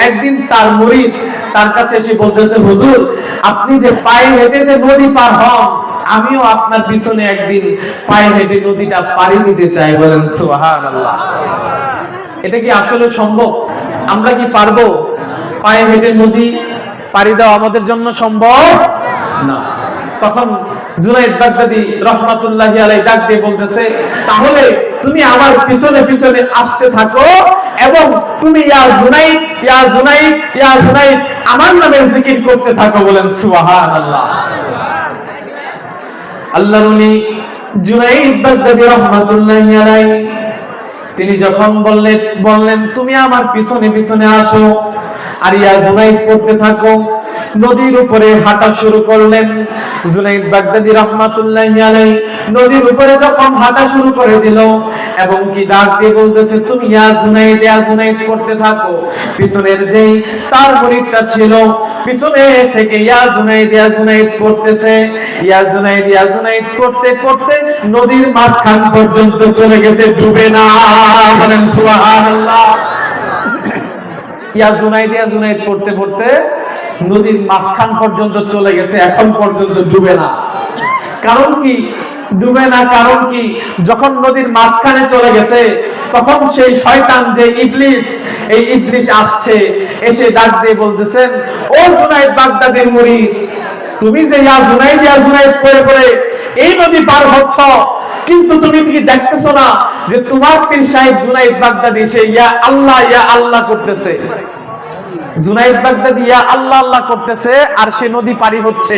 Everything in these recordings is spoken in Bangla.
একদিন তার মুরিদ তার কাছে এসে বলতেছে, হুজুর, আপনি যে পায়ে হেঁটে যে নদী পার হন, আমিও আপনার পিছনে একদিন পায়ে হেঁটে নদীটা পাড়ি দিতে চাই বলেন সুবহানাল্লাহ। এটা কি আসলে সম্ভব? আমরা কি পারব? পায়ে হেঁটে নদী পাড়ি দেওয়া আমাদের জন্য সম্ভব? না। তখন জুনাইদ বাগদাদি রহমাতুল্লাহ আলাই ডাক দিয়ে বলতেছে, তাহলে তুমি আমার পিছনে পিছনে আসতে থাকো এবং তুমি ইয়া জুনাইদ ইয়া জুনাইদ ইয়া জুনাইদ, আমার নামে জিকির করতে থাকো বলেন সুবহানাল্লাহ। আল্লাহ উনি জুনাইদ বাগদাদি রহমাতুল্লাহি আলাইহি, তিনি যখন বললেন বললেন, তুমি আমার পিছনে পিছনে আসো। আর ইয়া জুনাইদ পড়তে থাকো। নদীর উপরে হাঁটা শুরু করলেন। জুনাইদ বাগদাদি রহমাতুল্লাহি আলাইহি নদীর উপরে যখন হাঁটা শুরু করে দিল, এবং কি ডাক দিয়ে বলতেছে, তুমি ইয়া জুনাইদ ইয়া জুনাইদ করতে থাকো। পিছনের যেই তার ছিল, পিছনে থেকে ইয়া জুনাইদ ইয়া জুনাইদ করতেছে ইয়া জুনাইদ ইয়া জুনাইদ করতে করতে নদীর মাঝখান পর্যন্ত চলে গেছে, ডুবে না। বলেন সুবহানাল্লাহ। ইয়া জুনাইদ ইয়া জুনাইদ পড়তে পড়তে নদীর মাঝখান পর্যন্ত চলে গেছে, এখন পর্যন্ত ডুবে না। কারণ কি? ডুবে না কারণ কি? যখন নদীর মাঝখানে চলে গেছে, তখন সেই শয়তান যে ইবলিস, এই ইবলিস আসছে, এসে ডাক দিয়ে বলতেছেন, ও জুনাইদ বাগদাদের মুড়ি, তুমি যে ইয়া জুনাইদ ইয়া জুনাইদ পড়ে পড়ে এই নদী পার হচ্ছ কিন্তু তুমি কি দেখতেছো না যে তোমার পীর সাহেব জুনাইদ বাগদাদি, সে ইয়া আল্লাহ ইয়া আল্লাহ করতেছে? জুনাইদ ইয়া আল্লাহ আল্লাহ করতেছে, আর সে নদী পারি হচ্ছে।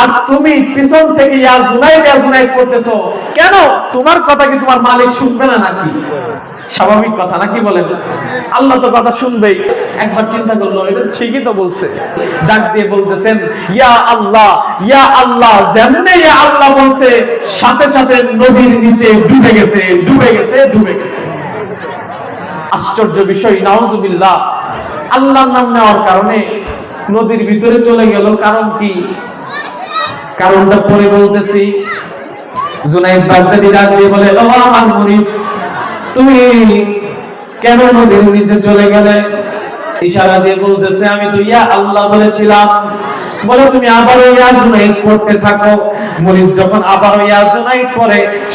আর তুমি পিছন থেকে ইয়া জুনাইদ ইয়া জুনাইদ করতেছো। কেন? তোমার কথা কি তোমার মালিক শুনবে না নাকি? স্বাভাবিক কথা, নাকি বলেন? আল্লাহ তো কথা শুনবেই। একবার চিন্তা করল এটা ঠিকই তো বলছে। ডাক দিয়ে বলতেছেন, ইয়া আল্লাহ ইয়া আল্লাহ, যেমনে ইয়া আল্লাহ বলছে, সাথে সাথে নদীর নিচে ডুবে গেছে ডুবে গেছে ডুবে গেছে। আশ্চর্য বিষয়, নাউজুবিল্লাহ। আল্লাহর নাম নেওয়ার কারণে নদীর ভিতরে চলে গেল। কারণ কি? কারণটা পরে বলতেছি। জুনাইদ বাগদাদি বলে, ও আমার মুরিদ, তুমি কেন নদীর নিচে চলে গেলে? ইশারা দিয়ে বলতেছে, আমি তো ইয়া আল্লাহ বলেছিলাম। বলে, তুমি আবার ইয়া জুনাইদ পড়তে থাকো। মুরিদ যখন আবার ইয়া জুনাইদ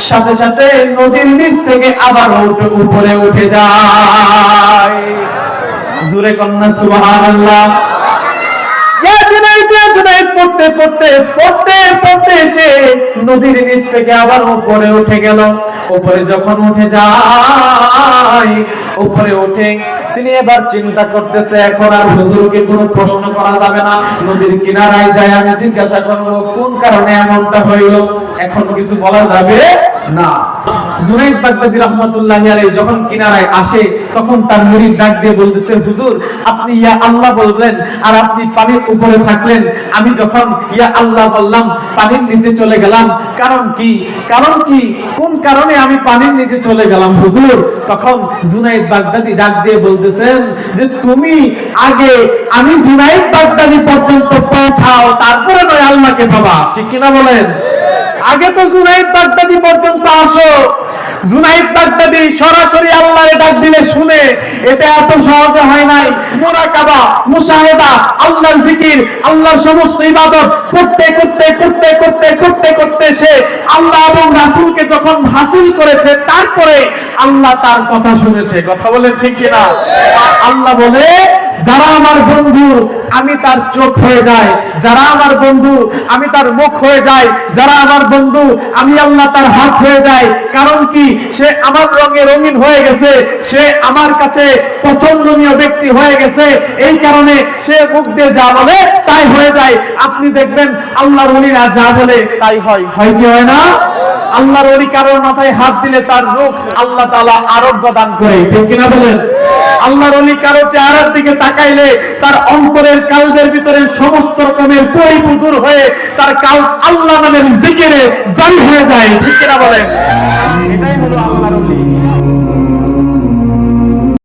সাথে সাথে নদীর নিচ থেকে আবার উপরে উঠে যায়। জুরে কন্যা, সুবহানাল্লাহ। পড়তে পড়তে পড়তে পড়তে এসে নদীর নিচ থেকে আবার উপরে উঠে গেল। উপরে যখন উঠে যায়, উপরে উঠে তিনি এবার চিন্তা করতেছে, এখন আর হুজুরকে কোনো প্রশ্ন করা যাবে না। নদীর কিনারায় যায়, আমি জিজ্ঞাসা করব, কোন কারণে এমনটা হইল? এখন কিছু বলা যাবে না। জুনাইদ বাগদাদি রহমাতুল্লাহি আলাইহি যখন কিনারায় আসে, তখন তার মুরিদ ডাক দিয়ে বলতেছে, হুজুর, আপনি ইয়া আল্লাহ আর আপনি পানির উপরে থাকলেন। আমি যখন ইয়া আল্লাহ বললাম, পানির নিচে চলে গেলাম। কারণ কি? কারণ কি? কোন কারণে আমি পানির নিচে চলে গেলাম, হুজুর? তখন জুনাইদ বাগদাদি ডাক দিয়ে বলতেছেন যে, তুমি আগে আমি জুনাইদ বাগদাদি পর্যন্ত পৌঁছাও, তারপরে নয় আল্লাহকে পাবা। ঠিক কিনা বলেন? আগে তো জুনাইদ বাগদাদি পর্যন্ত আসো। জুনাইদ বাগদাদি সরাসরি আল্লাহর ডাক দিলে শুনে, এটা এত সহজে হয় নাই। মুরাকাবা, মুশাহেদা, আল্লাহর জিকির, আল্লাহর সমস্ত ইবাদত, করতে করতে করতে করতে করতে করতে সে আল্লাহ এবং রাসূলকে যখন হাসিল করেছে, তারপরে আল্লাহ তার কথা শুনেছে। কথা বলে ঠিক কিনা? আল্লাহ বলে যারা আমার বন্ধু আমি তার চোখ হয়ে যাই যারা আমার বন্ধু আমি তার মুখ হয়ে যাই যারা আমার বন্ধু, আমি আল্লাহ তার হাত হয়ে যাই কারণ কি? সে আমার রঙে রঙিন হয়ে গেছে। সে আমার কাছে পছন্দনীয় ব্যক্তি হয়ে গেছে। এই কারণে সে মুখ দিয়ে যা বলে, তাই হয়ে যায়। আপনি দেখবেন আল্লাহর উনিরা যা বলে, তাই হয়। হয় কি হয় না? আল্লাহর ওই কারোর মাথায় হাত দিলে তার রোগ আল্লাহ তালা আরোগ্য দান করে কিনা বলেন? আল্লাহর অলি কারও চেহারার দিকে তাকাইলে তার অন্তরের কালদের ভিতরে সমস্ত রকমের পরিপু দূর হয়ে তার কাল আল্লাহ নামের জিকিরে জারি হয়ে যায়, ঠিক কিনা বলেন? এটাই হলো আল্লাহর ওলি।